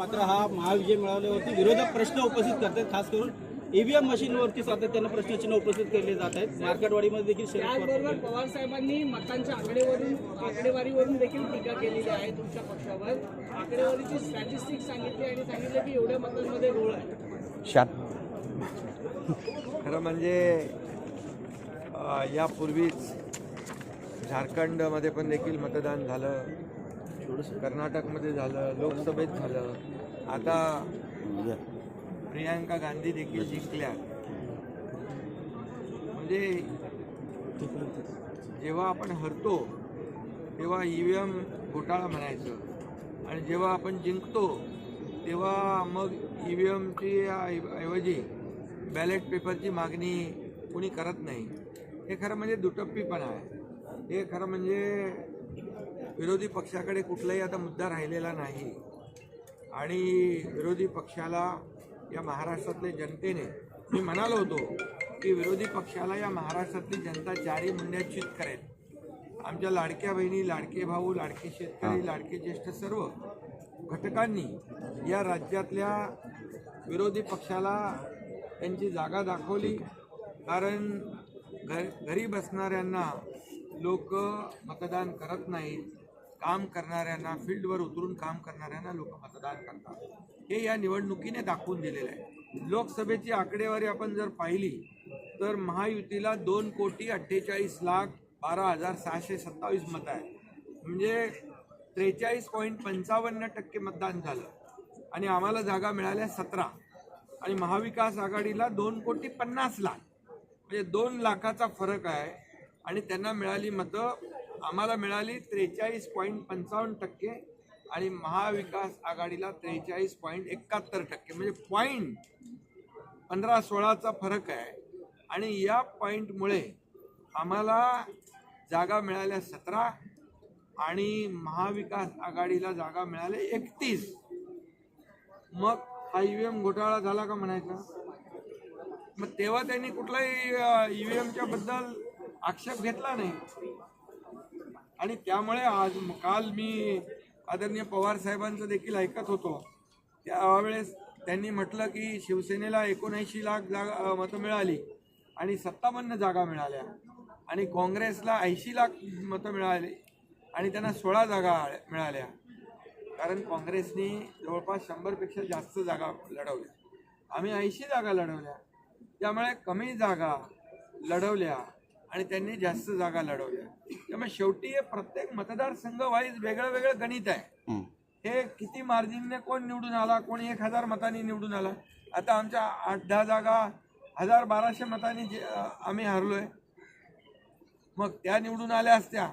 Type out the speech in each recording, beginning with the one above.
मात्र हा महाविजय मिळवल्यावरती विरोधक प्रश्न उपस्थित करतात खास करून ईव्हीएम मशीनवरती सातत्यानं प्रश्नचिन्ह उपस्थित केले जात आहेत. मार्केटवाडीमध्ये देखील शरद पवार त्याचबरोबर पवार साहेबांनी मतांच्या आकडेवरून आकडेवारीवरून देखील टीका केलेली आहे तुमच्या पक्षावर. आकडेवारीची स्टॅटिस्टिक्स सांगितली आणि सांगितलं की एवढ्या मतांमध्ये रोळ आहे. खरं म्हणजे यापूर्वीच झारखंडमध्ये पण देखील मतदान झालं. कर्नाटकमध्ये झालं लोकसभेत झालं. आता प्रियांका गांधी देखील जिंकल्या. म्हणजे जेव्हा आपण हरतो तेव्हा ई व्ही एम घोटाळा म्हणायचं. आणि जेव्हा आपण जिंकतो तेव्हा मग ई व्ही एमची ऐवजी बॅलेट पेपरची मागणी कुणी करत नाही. हे खरं म्हणजे दुटप्पीपणा आहे. हे खरं म्हणजे विरोधी पक्षाकडे कुठलाही आता मुद्दा राहिलेला नाही. आणि विरोधी पक्षाला या महाराष्ट्रातल्या जनतेने मी म्हणालो होतो की विरोधी पक्षाला या महाराष्ट्रातली जनता मुंड्यात चित करेल. आमच्या लाडक्या बहिणी लाडके भाऊ लाडके शेतकरी लाडके ज्येष्ठ सर्व घटकांनी या राज्यातल्या विरोधी पक्षाला त्यांची जागा दाखवली. कारण घर घरी बसणाऱ्यांना लोक मतदान करत नाहीत. काम करणाऱ्यांना फील्डवर उतरून काम करणाऱ्यांना लोक मतदान करतात. हे या निवडणुकीने दाखवून दिलेलं आहे. लोकसभेची आकडेवारी आपण जर पाहिली तर महायुतीला दोन कोटी अठ्ठेचाळीस लाख बारा हजार सहाशे सत्तावीस मतं आहे. म्हणजे त्रेचाळीस पॉईंट पंचावन्न टक्के मतदान झालं. आणि आम्हाला जागा मिळाल्या सतरा. आणि महाविकास आघाडीला दोन कोटी पन्नास लाख. म्हणजे दोन लाखाचा फरक आहे. आणि त्यांना मिळाली मतं आम्हाला मिळाली त्रेचाळीस पॉईंट पंचावन्न टक्के आणि महाविकास आघाडीला त्रेचाळीस पॉईंट एकाहत्तर टक्के. म्हणजे पॉईंट पंधरा सोळाचा फरक आहे. आणि या पॉईंटमुळे आम्हाला जागा मिळाल्या सतरा आणि महाविकास आघाडीला जागा मिळाल्या एकतीस. मग हा ईव्हीएम घोटाळा झाला का म्हणायचा? मग तेव्हा त्यांनी कुठलाही ई व्ही बद्दल आक्षेप घेतला नाही. आणि त्यामुळे आज काल मी आदरणीय पवार साहेबांचं देखील ऐकत होतो. त्यावेळेस त्यांनी म्हटलं की शिवसेनेला एकोणऐंशी लाख जागा मतं मिळाली आणि सत्तावन्न जागा मिळाल्या आणि काँग्रेसला ऐंशी लाख मतं मिळाली आणि त्यांना सोळा जागा मिळाल्या. कारण काँग्रेसने जवळपास शंभरपेक्षा जास्त जागा लढवल्या. आम्ही ऐंशी जागा लढवल्या. त्यामुळे कमी जागा लढवल्या. आणि त्यांनी जास्त जागा लढवल्या. त्यामुळे शेवटी हे प्रत्येक मतदारसंघ वाईज वेगळं वेगळं गणित आहे. हे किती मार्जिनने कोण निवडून आला कोणी एक हजार मतांनी निवडून आला. आता आमच्या आठ दहा जागा हजार बाराशे मतांनी आम्ही हारलोय. मग त्या निवडून आल्या असत्या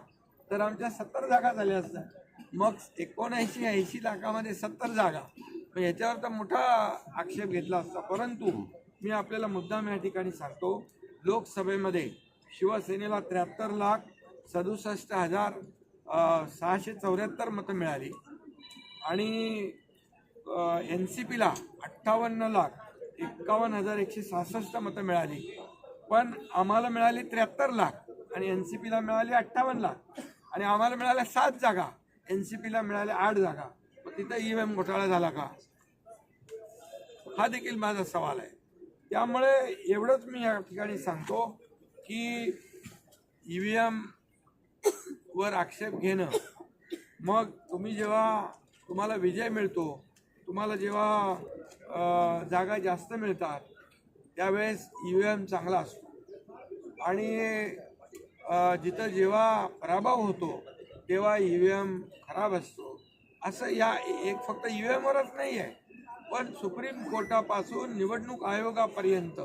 तर आमच्या सत्तर जागा झाल्या असत्या. मग एकोणऐंशी ऐंशी लाखामध्ये सत्तर जागा. मग याच्यावर तर मोठा आक्षेप घेतला असता. परंतु मी आपल्याला मुद्दाम या ठिकाणी सांगतो लोकसभेमध्ये शिवसेनेला त्र्याहत्तर लाख सदुसष्ट हजार सहाशे चौऱ्याहत्तर मतं मिळाली. आणि एन सी पीला अठ्ठावन्न लाख एक्कावन्न हजार एकशे सहासष्ट मतं मिळाली. पण आम्हाला मिळाली त्र्याहत्तर लाख आणि एन सी पीला मिळाली अठ्ठावन्न लाख. आणि आम्हाला मिळाल्या सात जागा एन सी पीला मिळाल्या आठ जागा. मग तिथं ई एम घोटाळा झाला का? हा देखील माझा सवाल आहे. त्यामुळे एवढंच मी या ठिकाणी सांगतो. की ई व्ही एम वर आक्षेप घेणं. मग तुम्ही जेव्हा तुम्हाला विजय मिळतो तुम्हाला जेव्हा जागा जास्त मिळतात त्यावेळेस ई व्ही एम चांगला असतो. आणि जिथं जेव्हा पराभव होतो तेव्हा ई व्ही एम खराब असतो. असं या एक फक्त ई व्ही एमवरच नाही आहे पण सुप्रीम कोर्टापासून निवडणूक आयोगापर्यंत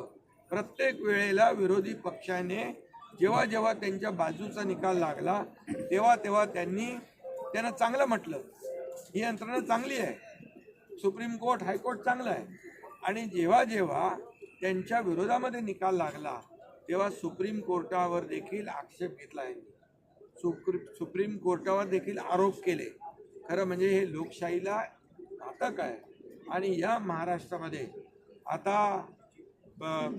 प्रत्येक वेळेला विरोधी पक्षाने जेव्हा जेव्हा त्यांच्या बाजूचा निकाल लागला तेव्हा तेव्हा त्यांनी त्यांना चांगलं म्हटलं. ही यंत्रणा चांगली आहे. सुप्रीम कोर्ट हायकोर्ट चांगलं आहे. आणि जेव्हा जेव्हा त्यांच्या विरोधामध्ये निकाल लागला तेव्हा सुप्रीम कोर्टावर देखील आक्षेप घेतला आहे सुप्री सुप्रीम कोर्टावर देखील आरोप केले. खरं म्हणजे हे लोकशाहीला घातक आहे. आणि या महाराष्ट्रामध्ये आता ब-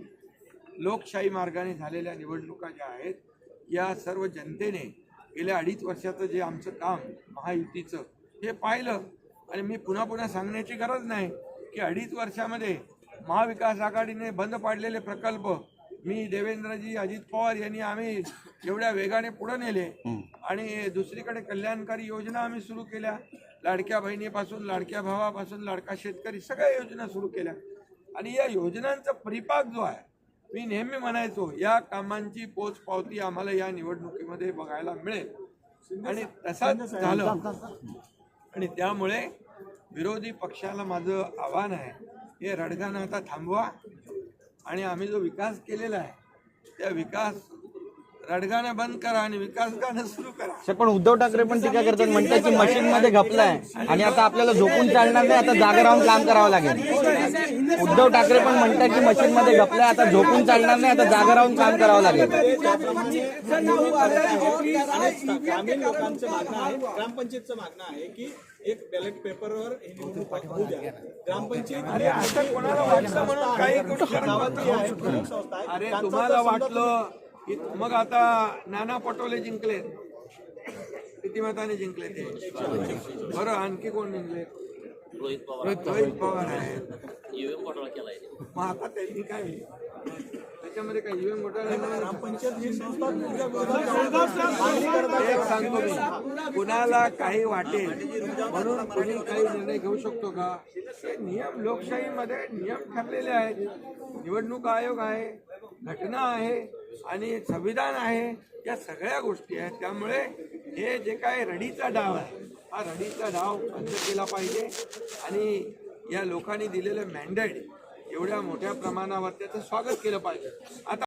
लोकशाही मार्गाने झालेल्या निवडणुका ज्या आहेत या सर्व जनतेने गेल्या अडीच वर्षाचं जे आमचं काम महायुतीचं हे पाहिलं. आणि मी पुन्हा पुन्हा सांगण्याची गरज नाही की अडीच वर्षामध्ये महाविकास आघाडीने बंद पाडलेले प्रकल्प मी देवेंद्रजी अजित पवार यांनी आम्ही एवढ्या वेगाने पुढे नेले. आणि दुसरीकडे कल्याणकारी योजना आम्ही सुरू केल्या. लाडक्या बहिणीपासून लाडक्या भावापासून लाडका शेतकरी सगळ्या योजना सुरू केल्या. आणि या योजनांचा परिपाक जो आहे मी नेहमी म्हणायचो या कामांची पोच पावती आम्हाला या निवडणुकीमध्ये बघायला मिळेल. आणि तसाच झालं. आणि त्यामुळे विरोधी पक्षाला माझं आव्हान आहे हे रडगाणं आता थांबवा. आणि आम्ही जो विकास केलेला आहे त्या विकास रडगाणं बंद करा आणि विकास गाणं सुरू करा. सर पण उद्धव ठाकरे पण टीका करतात म्हणतात की मशीन मध्ये घपलाय. आणि आता आपल्याला झोपून चालणार नाही आता जागा राहून काम करावं लागेल. उद्धव ठाकरे पण म्हणतात की मशीन मध्ये घपलाय आता झोपून चालणार नाही आता जागा राहून काम करावं लागेल. ग्रामीण लोकांचं मागणं आहे ग्रामपंचायतचं मागणं आहे की एक बॅलेट पेपरवर ही निवडणूक होऊ द्या ग्रामपंचायत अरे तुम्हाला वाटलं मग आता नाना पटोले जिंकले. किती मताने जिंकले ते. बरं आणखी कोण जिंकले? रोहित पवार. रोहित पवार आहेत. मग आता त्यांनी काय? त्याच्यामध्ये काय ईव्हीएम घोटाळा नाही. संस्था सांगतो मी. कुणाला काही वाटेल म्हणून कोणी काही निर्णय घेऊ शकतो का? हे नियम लोकशाहीमध्ये नियम ठरलेले आहेत. निवडणूक आयोग आहे घटना आहे आणि संविधान आहे. या सगळ्या गोष्टी आहेत. त्यामुळे हे जे काय रडीचा डाव आहे हा रडीचा डाव बंद केला पाहिजे. आणि या लोकांनी दिलेलं मॅन्डेट एवढ्या मोठ्या प्रमाणावर त्याचं स्वागत केलं पाहिजे. आता